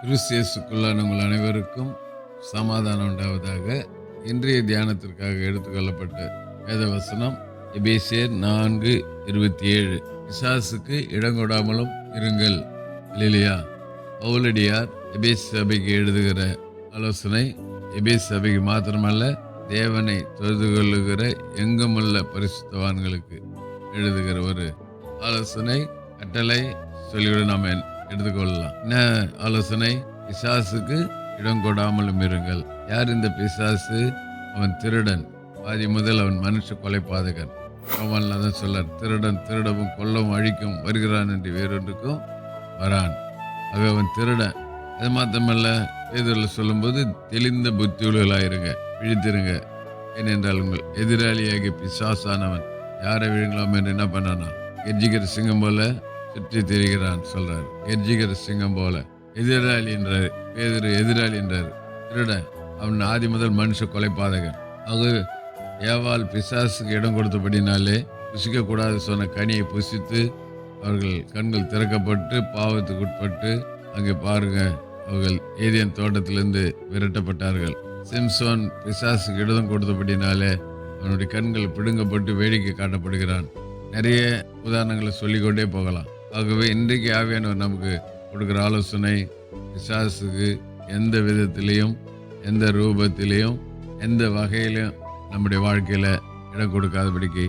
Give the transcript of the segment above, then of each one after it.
கிறிஸ்தியஸுக்குள்ளான உங்கள் அனைவருக்கும் சமாதானம் உண்டாவதாக இன்றைய தியானத்திற்காக எடுத்துக்கொள்ளப்பட்ட வேத வசனம் எபேசியர் நான்கு இருபத்தி ஏழு பிசாசுக்கு இடங்கூடாமலும் இருங்கள். இல்லையா பவுலடியார் எபேஸ் சபைக்கு எழுதுகிற ஆலோசனை எபேஸ் சபைக்கு மாத்திரமல்ல தேவனை தொழுது கொள்ளுகிற எங்குமுள்ள பரிசுத்தவான்களுக்கு எழுதுகிற ஒரு ஆலோசனை கட்டளை சொல்லிவிட நாம் எடுத்துக்கொள்ளலாம். என்ன ஆலோசனை? பிசாசுக்கு இடம் கொடாமலும் இருங்கள். யார் இந்த பிசாசு? அவன் திருடன். பாதி முதல் அவன் மனுஷ கொலைபாதகன் அவன் தான் சொல்லார் திருடன் திருடவும் கொல்லவும் அழிக்கும் வருகிறான் என்று வேறொன்றுக்கும் வரான். அவை அவன் திருடன். அது மாத்திரமல்ல எதிரில் சொல்லும்போது தெளிந்த புத்தியுள்ளவர்களாயிருங்க விழித்திருங்க. ஏனென்றால் உங்கள் எதிராளியாகிய பிசாசானவன் யாரை விழுங்கலாம் என்று என்ன பண்ணானா? கெர்ஜிக்கிற சிங்கம் போல சுற்றி திரிகிறான் சொல்றாரு. எர்ஜிகர் சிங்கம் போல. எதிராளி என்றார். பேதர் எதிராளி என்றார். திருடன் அவன் ஆதி முதல் மனுஷ கொலைப்பாதகன் அது ஏவால் பிசாசுக்கு இடம் கொடுத்தபடினாலே புசிக்கக்கூடாது சொன்ன கனியை புசித்து அவர்கள் கண்கள் திறக்கப்பட்டு பாவத்துக்கு உட்பட்டு அங்கே பாருங்க அவர்கள் ஏதியன் தோட்டத்திலிருந்து விரட்டப்பட்டார்கள். சிம்சோன் பிசாசுக்கு இடம் கொடுத்தபடினாலே அவனுடைய கண்கள் பிடுங்கப்பட்டு வேடிக்கை காட்டப்படுகிறான். நிறைய உதாரணங்களை சொல்லிக்கொண்டே போகலாம். ஆகவே இன்றைக்கு ஆவியானவர் நமக்கு கொடுக்குற ஆலோசனை விசாசுக்கு எந்த விதத்திலையும் எந்த ரூபத்திலையும் எந்த வகையிலையும் நம்முடைய வாழ்க்கையில் இடம் கொடுக்காதபடிக்கு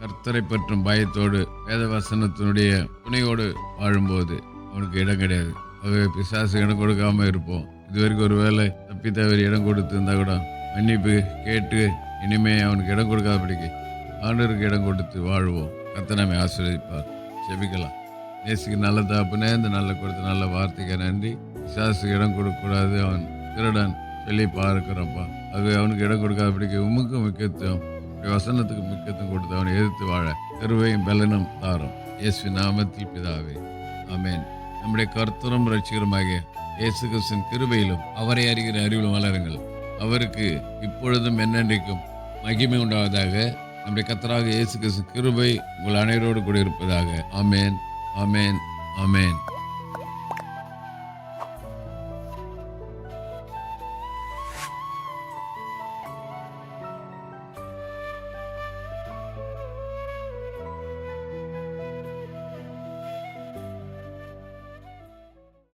கர்த்தரை பற்றும் பயத்தோடு வேத வசனத்தினுடைய துணையோடு வாழும்போது அவனுக்கு இடம் கிடையாது. ஆகவே பிசாசு இடம் கொடுக்காம இருப்போம். இதுவரைக்கும் ஒரு வேலை தப்பி தவறி இடம் கொடுத்துருந்தா கூட மன்னிப்பு கேட்டு இனிமே அவனுக்கு இடம் கொடுக்காதபடிக்கு ஆண்டருக்கு இடம் கொடுத்து வாழ்வோம். கத்தனமே ஆசிரியப்பார் செபிக்கலாம் நேசிக்கு நல்ல தாப்புனே இந்த நல்ல கொடுத்த நல்ல வார்த்தைக்கு நன்றி. விசாசுக்கு இடம் கொடுக்கக்கூடாது அவன் திருடன் சொல்லி பார்க்கிறப்பா. அது அவனுக்கு இடம் கொடுக்காதபடிக்கு உமக்கும் முக்கியத்துவம் வசனத்துக்கு முக்கியத்துவம் கொடுத்து அவனை எதிர்த்து வாழ. கருவையும் பலனும் தாரும். இயேசு நாமத்தில் பிதாவே ஆமென். நம்முடைய கர்த்தரும் ரட்சிகரமாகிய இயேசு கிருஷ்ணன் கிருபையிலும் அவரை அறிகிற அறிவிலும் வளருங்கள். அவருக்கு இப்பொழுதும் என்னென்றைக்கும் மகிமை உண்டாவதாக. நம்முடைய கர்த்தராக இயேசு கிறிஸ்து கிருபை உங்கள் அனைவரோடு கூட இருப்பதாக. ஆமென். ஆமென் ஆமென்